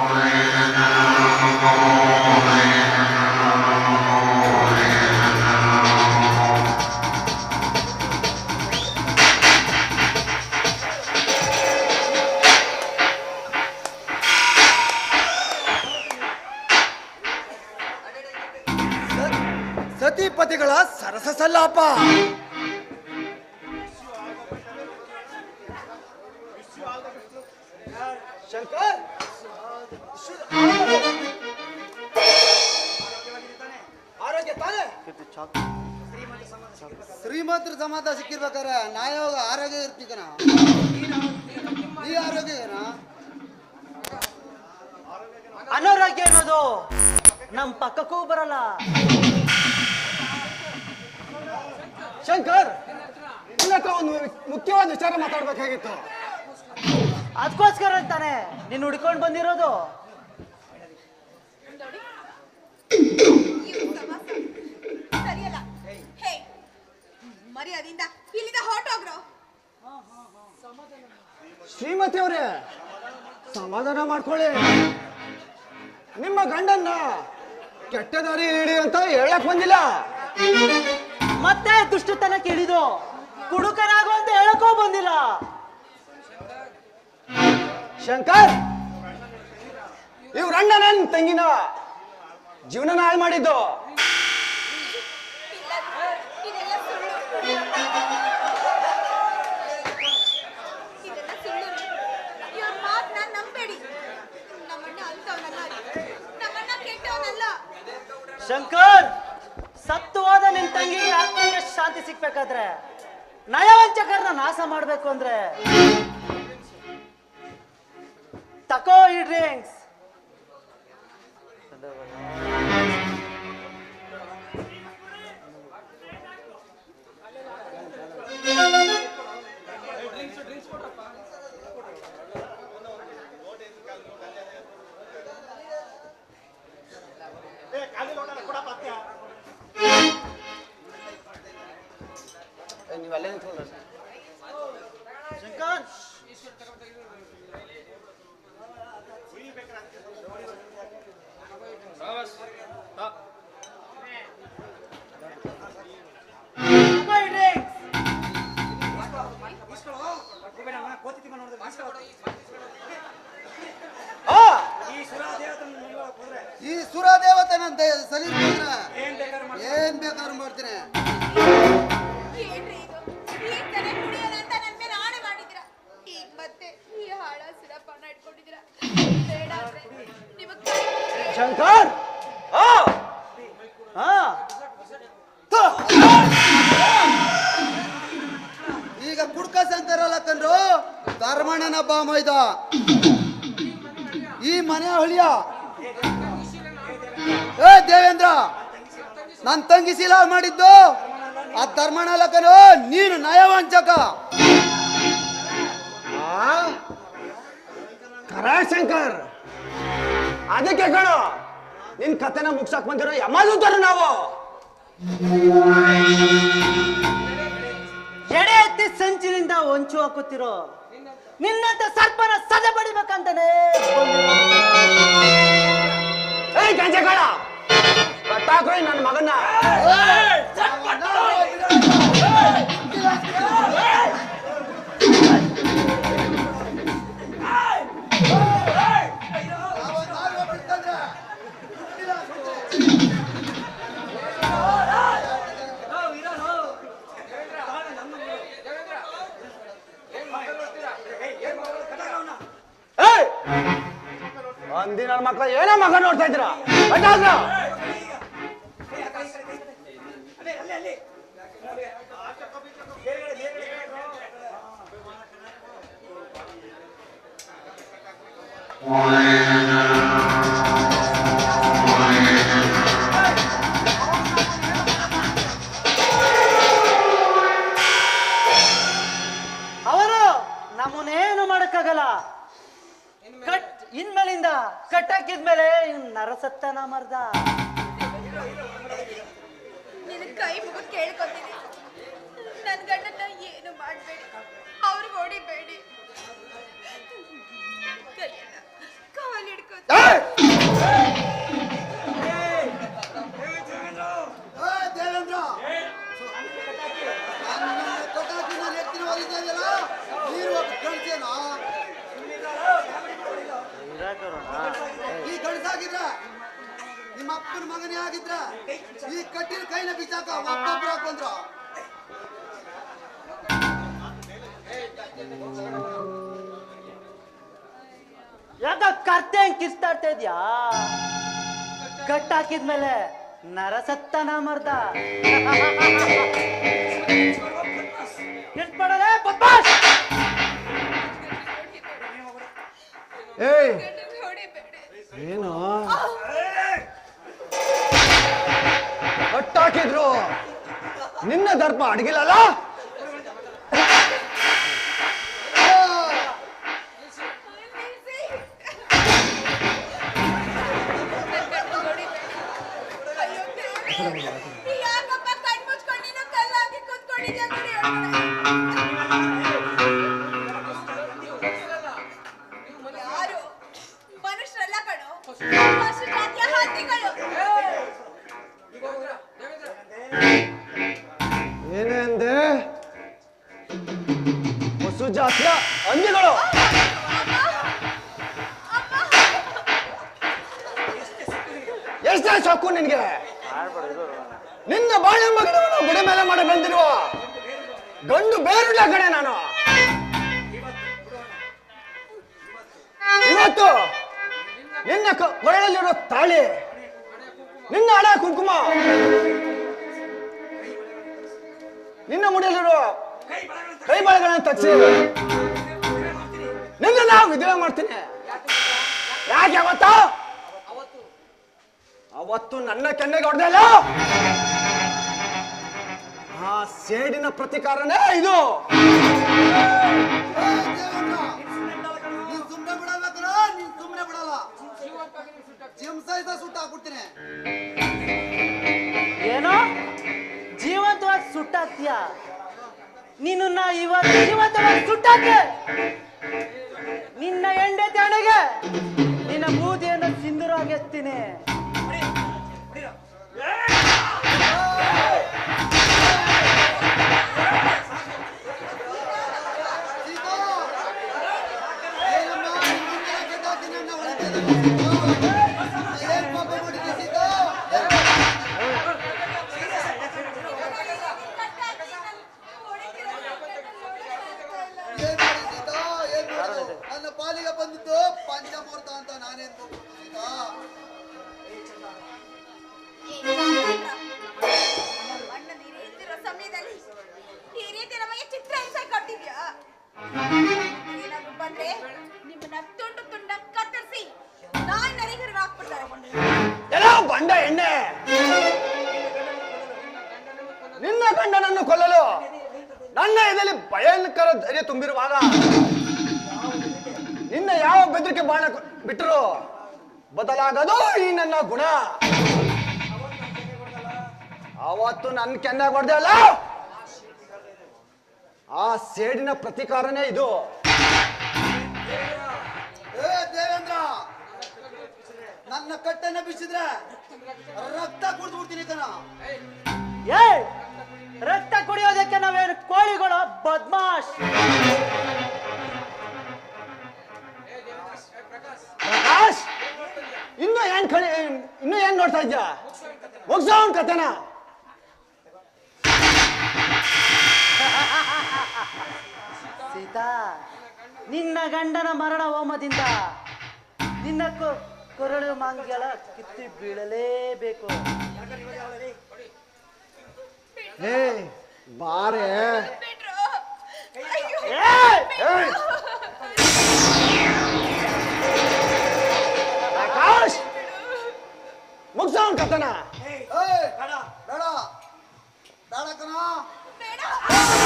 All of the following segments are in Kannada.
Wow. ಶ್ರೀಮಂತರ ಸಮಾಧ ಸಿಕ್ಕಿರ್ಬೇಕಾರೆ ನಾ ಯಾವಾಗ ಆರೋಗ್ಯ ಇರ್ತೀಕನ ಈ ಆರೋಗ್ಯನ ಅನಾರೋಗ್ಯ ಅನ್ನೋದು ನಮ್ ಪಕ್ಕಕ್ಕೂ ಬರಲ್ಲ. ಶಂಕರ್! ಒಂದು ಮುಖ್ಯವಾದ ವಿಚಾರ ಮಾತಾಡ್ಬೇಕಾಗಿತ್ತು. ಅದಕ್ಕೋಸ್ಕರ ಅಂತಾನೆ ನೀನು ಹುಡ್ಕೊಂಡು ಬಂದಿರೋದು. ಸಮಾಧಾನ ಮಾಡ್ಕೊಳ್ಳಿ. ನಿಮ್ಮ ಗಂಡನ್ನ ಕೆಟ್ಟ ದಾರಿ ಹಿಡಿ ಅಂತ ಹೇಳಕ್ ಬಂದಿಲ್ಲ. ಮತ್ತೆ ದುಷ್ಟತನ ಕೇಳಿದು ಕುಡುಕನಾಗು ಅಂತ ಹೇಳಕೋ ಬಂದಿಲ್ಲ. ಶಂಕರ್, ಇವ್ರ ಅಣ್ಣ ನನ್ ತಂಗಿನ ಜೀವನ ಹಾಳು ಮಾಡಿದ್ದು. ಶಂಕರ್ ಸತ್ವವಾದ ನಿನ್ ತಂಗಿಗೆ ಆತ್ಮಕ್ಕೆ ಶಾಂತಿ ಸಿಕ್ಬೇಕಾದ್ರೆ ನಯವಂಚಕರನ್ನ ನಾಶ ಮಾಡ್ಬೇಕು ಅಂದ್ರೆ ತಕೋ ಈ ಡ್ರಿಂಕ್ಸ್. ಈಗ ಕುಡ್ಕ ಸಂತಾರಲ್ಲ ಕಂಡ್ರು ಧರ್ಮಣ್ಣನ ಬಾಮ ಇದ ಈ ಮನೆ ಹೊಳಿಯ. ಏ ದೇವೇಂದ್ರ, ನನ್ ತಂಗಿ ಶೀಲ ಮಾಡಿದ್ದು. ಆ ಧರ್ಮಣ್ಣ ಲಕ್ಕನು ನೀನು ನಯವಂಚಕ. ಶಂಕರ್ ಅದಕ್ಕೆ ಕಣೋ. ನಿನ್ ಕತೆನ ಮುಗ್ಸಕ್ ಬಂದಿರೋ ಯಮದೂತರು ನಾವು? ಎಡೆ ಎತ್ತಿ ಸಂಚಿನಿಂದ ಹೊಂಚು ಹಾಕುತ್ತಿರೋ? ನಿನ್ನಂತ ಸರ್ಪನ ಸದೆ ಬಡಿಬೇಕಂತಾನೆ ಗಂಜೆಗಳ ಕಟ್ಟಾಕ್ರಿ ನನ್ನ ಮಗನ್ನ. ಒಂದಿನ ಮಕ್ಕಳ ಏನೋ ಮಗ ನೋಡ್ತಾ ಇದ್ದೀರಾ? ನರಸತ್ತ ನರಸತ್ತನ ಮರ್ದ. ನಿನ್ನ ಕೈ ಮುಗಿದು ಕೇಳ್ಕೊತೀನಿ. ನನ್ನ ಗಂಡನ್ನ ಏನು ಮಾಡಬೇಡಿ. ಅವ್ರಿಗೆ ಹೊಡಿಬೇಡಿ. ಕೈಯನ್ನ ಅಪ್ಪನ ಮಗನೇ ಆಗಿದ್ರ, ಈ ಕಟ್ಟಿನ ಕೈನ ಬಿಸಾಕ ಒಬ್ಬೊಬ್ರು ಬಂದ್ರ ಯಾಕ ಕರ್ತೆ ಹಂಗ್ ಕಿರ್ತಾಡ್ತಾ ಇದ್ಯಾ? ಕಟ್ ಹಾಕಿದ್ಮೇಲೆ ನರಸತ್ತನ ಮರ್ದ. Bye. ಗಂಡು ಬೇರುಳ್ಳ ಕಣೆ ನಾನು. ಇವತ್ತು ನಿನ್ನ ಕೊರಳಲ್ಲಿರೋ ತಾಳಿ, ನಿನ್ನ ಹಣ ಕುಂಕುಮ, ನಿನ್ನ ಮುಡಿಯಲ್ಲಿರೋ ಕೈ ಬಾಳೆಗಳನ್ನ ತಚ್ಚಿ ನಿನ್ನ ನಾವು ವಿಧವೆ ಮಾಡ್ತೀನಿ. ಯಾಕೆ ಅವತ್ತು? ಅವತ್ತು ನನ್ನ ಕೆನ್ನೆಗೆ ಹೊಡೆದಲ್ಲ ಆ ಸೇಡಿನ ಪ್ರತಿಕಾರನೇ ಇದು. ನೀನ್ ಸುಮ್ನೆ ಬಿಡಲ್ಲ ಕಣ ನೀನ್ ಸುಮ್ನೆ ಬಿಡಲ್ಲ ಜಿಮ್ ಸಹಿತ ಸುಟ್ಟು ಹಾಕ್ಬಿಡ್ತೀನಿ ಏನೋ? ಜೀವಂತವಾಗಿ ಸುಟ್ಟಾಕ್ತೀಯ? ನಾ ಇವತ್ತು ಜೀವಂತವಾಗಿ ಸುಟ್ಟಾಕೆ? ನಿನ್ನ ಎಂಡೆ ತಾಣೆಗೆ? ನಿನ್ನ ಬೂದಿಯನ್ನು ಸಿಂಧುರಾಗಿ ಎತ್ತೀನಿ. ಹೊಡಿತಾ ಇದ್ದಾಳೆ. ಎಲ್ಲ ಬಂಡ ಎಣ್ಣೆ. ನಿನ್ನ ಗಂಡನನ್ನು ಕೊಲ್ಲಲು ನನ್ನ ಎದೆಯಲ್ಲಿ ಭಯಂಕರ ಧೈರ್ಯ ತುಂಬಿರುವಾಗ ನಿನ್ನ ಯಾವ ಬೆದರಿಕೆ ಬಾಣ ಬಿಟ್ಟರು ಬದಲಾಗದು ಈ ನನ್ನ ಗುಣ. ಅವತ್ತು ನನ್ನ ಕೆನ್ನ ಹೊಡೆದೆ ಅಲ್ಲ? ಆ ಸೇಡಿನ ಪ್ರತಿಕಾರನೇ ಇದು. ನನ್ನ ಕಟ್ಟನ್ನ ಬಿಸಿದ್ರೆ ರಕ್ತ ಕುಡ್ದು ಬಿಡ್ತೀನಿ ಕಣ ಏ ರಕ್ತ ಕುಡಿಯೋದಕ್ಕೆ ನಾವೇನು ಕೋಳಿಗಳು? ಬದ್ಮಾಶ್! ಪ್ರಕಾಶ್! ಇನ್ನು ಏನ್ ಕಣಿ, ಇನ್ನು ಏನ್ ನೋಡ್ತಾ ಇದ್ಯಾ ಮುಗ್ಸೋ ಅವ್ನ್ ಕತೆನ ಸೀತಾ, ನಿನ್ನ ಗಂಡನ ಮರಣ ಹೋಮದಿಂದ ನಿನ್ನ ಕೊರಳು ಮಾಂಗ್ಯಲ ಕಿತ್ತಿ ಬೀಳಲೇಬೇಕು. ಏ ಬಾರೆ. ಬಿಟ್ರು ಅಯ್ಯೋ ಏಯ್! ಏಯ್! ಪ್ರಕಾಶ್ ಮುಗ್ಸೋ ಅವ್ನ್ ಕತೆನ ಬೇಡ ಬೇಡ. ಬೇಡ ಕಣ.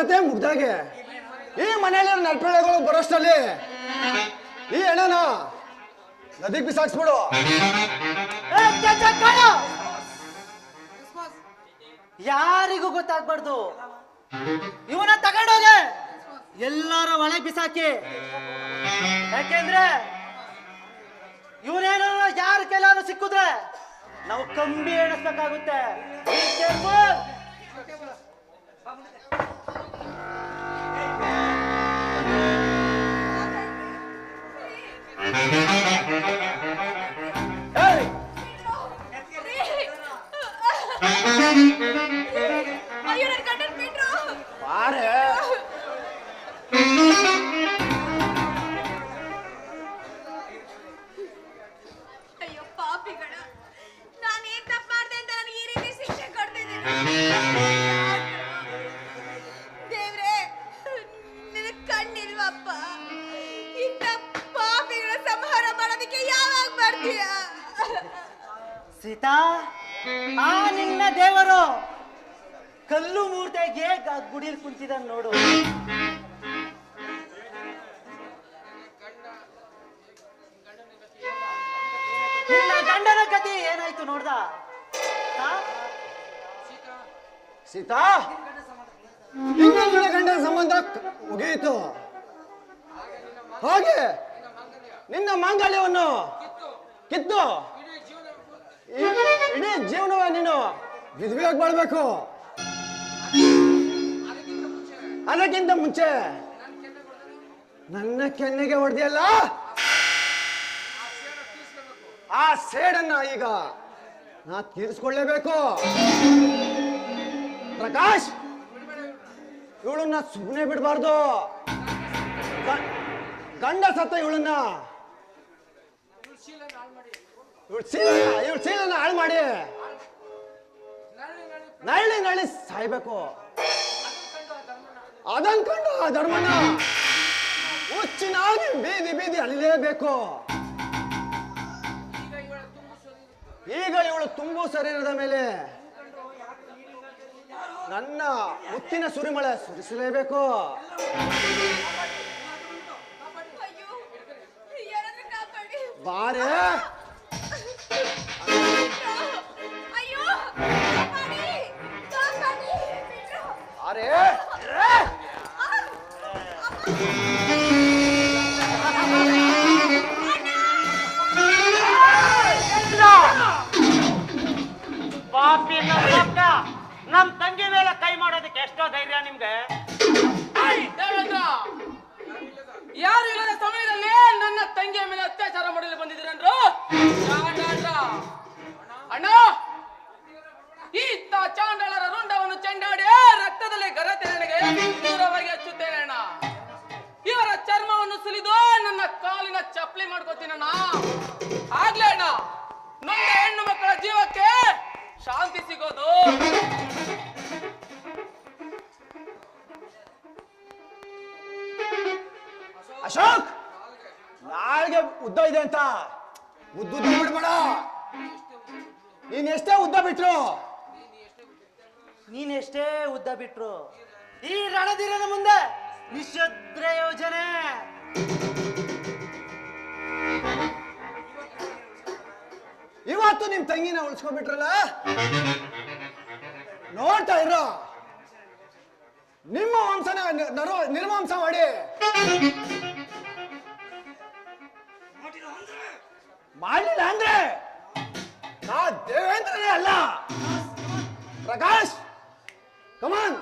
ಕತೆ ಮುಗ್ದಾಗೆ. ಈ ಮನೇಲಿ ನಲ್ಪೆಳೆಗಳು ಬರೋಷ್ಟಲ್ಲಿ ಈ ಹೆಣನ ನದಿಗೆ ಬಿಸಾಕ್ಸ್ಬಿಡು! ಯಾರಿಗೂ ಗೊತ್ತಾಗ್ಬಾರ್ದು. ಇವನ ತಗೊಂಡೋಗೆ. ಎಲ್ಲರ ಒಳಗೆ ಬಿಸಾಕಿ. ಯಾಕೆಂದ್ರೆ ಇವನೇನೋ ಯಾರ ಕೆಲವರು ಸಿಕ್ಕಿದ್ರೆ ನಾವು ಕಂಬಿ ಎಣಿಸ್ಬೇಕಾಗುತ್ತೆ. ಮಾಡೋದಕ್ಕೆ ಯಾವಾಗ ಬರ್ತೀಯ? ಸೀತಾ ಆ ನಿನ್ನ ದೇವರು ಕಲ್ಲು ಮೂರ್ತಿಗೆ ಗುಡಿಲ್ ಕುಂತಿದ ನೋಡು. ನಿನ್ನ ಗಂಡನ ಗತಿ ಏನಾಯ್ತು ನೋಡ್ದ? ಸೀತಾ? ನಿನ್ನ ಗಂಡನ ಸಂಬಂಧ ಮುಗಿಯಿತು ಹಾಗೆ? ನಿನ್ನ ಮಾಂಗಲ್ಯವನ್ನು? ಕಿತ್ತು. ಇಡೀ ಜೀವನವ ನೀನು. ವಿಧವೆಯಾಗಿ ಬಾಳ್ಬೇಕು. ಅದಕ್ಕಿಂತ ಮುಂಚೆ. ನನ್ನ ಕೆನ್ನೆಗೆ ಹೊಡೆದಿಯಲ್ಲ? ಆ ಸೇಡನ್ನ ಈಗ ನಾ ತೀರಿಸ್ಕೊಳ್ಳೇಬೇಕು. ಪ್ರಕಾಶ್! ಇವಳನ್ನ ಸುಮ್ಮನೆ ಬಿಡಬಾರ್ದು. ಗಂಡ ಸತ್ತ ಇವಳನ್ನ. ಇವಳು ಚೀಲ ಇವಳು ಚೀಲನ ಹಾಳು ಮಾಡಿ. ನಳ್ಳಿ ನಳ್ಳಿ ಸಾಯ್ಬೇಕು. ಅದನ್ಕೊಂಡು ಆ ಧರ್ಮನ ಹುಚ್ಚಿನಾಗಿ ಬೀದಿ ಬೀದಿ ಅಳಿಲೇಬೇಕು. ಈಗ ಇವಳು ತುಂಬು ಶರೀರದ ಮೇಲೆ. ನನ್ನ ಮುತ್ತಿನ ಸುರಿಮಳೆ ಸುರಿಸಲೇಬೇಕು. ಬಾರೇ. ನೀನ್ ಎಷ್ಟೇ ಉದ್ದ ಬಿಟ್ರು? ನೀನೆಷ್ಟೇ ಉದ್ದ ಬಿಟ್ರು? ಈ ರಣಧೀರನ ಮುಂದೆ ನಿಶದ್ರ ಯೋಜನೆ. ಇವತ್ತು ನಿಮ್ ತಂಗಿನ ಉಳಿಸ್ಕೊಂಡ್ಬಿಟ್ರಲ್ಲ? ನೋಡ್ತಾ ಇರೋ. ನಿಮ್ಮ ವಂಶನ ನಿರ್ವಾಂಸ ನರು ನಿರ್ವಂಸ ಮಾಡಿ. ಮಾಡಲಿಲ್ಲ ಅಂದ್ರೆ? ದೇವೇಂದ್ರನೇ ಅಲ್ಲ. ಪ್ರಕಾಶ್ ಕಮಾನ್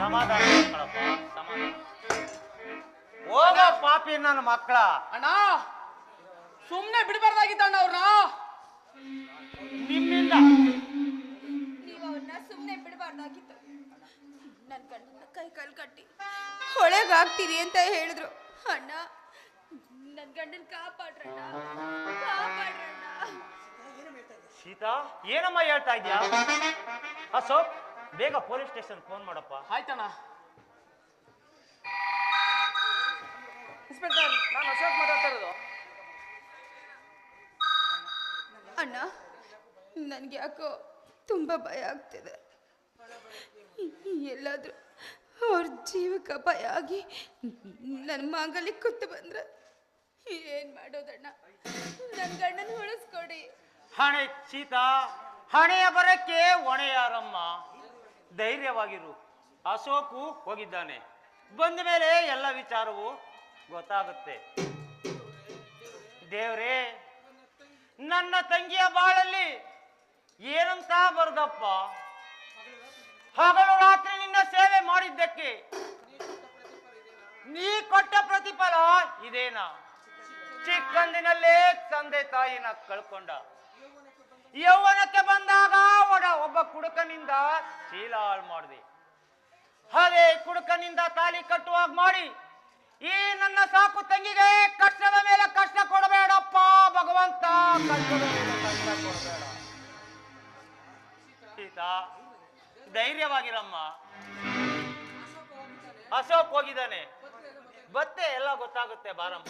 ಸಮಾಧಾನ ಹೋಗ ಪಾಪಿ ನನ್ನ ಮಕ್ಕಳ. ಅಣ್ಣ ಸುಮ್ಮನೆ ಬಿಡಬಾರ್ದಾಗಿತ್ತ ಅಣ್ಣ ಅವ್ರನ್ನ. ನಿಮ್ಮಿಂದ. ನೀವು ಅವ್ರನ್ನ ಸುಮ್ಮನೆ ಬಿಡಬಾರ್ದಾಗಿತ್ತು. ನನ್ನ ಗಂಡನ ಕೈ ಕಾಲು ಕಟ್ಟಿ. ಹೊಳೆಗಾಗ್ತೀರಿ ಅಂತ ಹೇಳಿದ್ರು. ಅಣ್ಣ ನನ್ನ ಗಂಡನ ಕಾಪಾಡ್ರಣ್ಣ. ಕಾಪಾಡ್ರಣ್ಣ. ಸೀತಾ ಏನಮ್ಮ ಹೇಳ್ತಾ ಇದ್ಯಾ? ಅಶೋಕ್ ಬೇಗ ಪೊಲೀಸ್ ಸ್ಟೇಷನ್ ಫೋನ್ ಮಾಡಪ್ಪ. ಆಯ್ತಣ್ಣ. ಇನ್ಸ್ಪೆಕ್ಟರ್ ನಾನು ಅಶೋಕ್ ಮಾತಾಡ್ತಾ ಇರೋದು. ಅಣ್ಣ ನನಗೆ ಯಾಕೋ ತುಂಬ ಭಯ ಆಗ್ತಿದೆ. ಎಲ್ಲಾದ್ರೂ ಅವ್ರ ಜೀವಕ್ಕೆ ಭಯ ಆಗಿ ನನ್ನ ಮಾಂಗಲ್ಯ ಕೂತು ಬಂದ್ರೆ ಏನ್ ಮಾಡೋದಣ್ಣ? ನನ್ನ ಗಂಡನ ಉಳಿಸ್ಕೊಡಿ. ಹಣೆ ಸೀತಾ, ಹಣೆಯ ಬರಕ್ಕೆ ಒಣೆಯಾರಮ್ಮ. ಧೈರ್ಯವಾಗಿರು. ಅಶೋಕು ಹೋಗಿದ್ದಾನೆ. ಬಂದ ಮೇಲೆ ಎಲ್ಲ ವಿಚಾರವು ಗೊತ್ತಾಗುತ್ತೆ. ದೇವ್ರೇ, ನನ್ನ ತಂಗಿಯ ಬಾಳಲ್ಲಿ ಏನಂತ ಬರ್ದಪ್ಪ? ಹಗಲು ರಾತ್ರಿ ನಿನ್ನ ಸೇವೆ ಮಾಡಿದ್ದಕ್ಕೆ ನೀ ಕೊಟ್ಟ ಪ್ರತಿಫಲ ಇದೇನಾ? ಚಿಕ್ಕಂದಿನಲ್ಲೇ ತಂದೆ ತಾಯಿನ ಕಳ್ಕೊಂಡ. ಯೌವನಕ್ಕೆ ಬಂದಾಗ ಒಡ ಒಬ್ಬ ಕುಡುಕನಿಂದ ಚೀಲ ಹಾಳು ಮಾಡಿದೆ. ಅದೇ ಕುಡುಕನಿಂದ ತಾಲಿ ಕಟ್ಟುವಾಗ ಮಾಡಿ, ಈ ನನ್ನ ಸಾಕು ತಂಗಿಗೆ ಕಷ್ಟದ ಮೇಲೆ ಕಷ್ಟ ಕೊಡಬೇಡಪ್ಪ, ಭಗವಂತ ಕಷ್ಟದ ಮೇಲೆ ಕಷ್ಟ ಕೊಡಬೇಡ. ಸೀತಾ, ಧೈರ್ಯವಾಗಿರಮ್ಮ. ಅಶೋಕ್ ಹೋಗಿದ್ದಾನೆ. ಬತ್ತೆ ಎಲ್ಲ ಗೊತ್ತಾಗುತ್ತೆ, ಬಾರಮ್ಮ.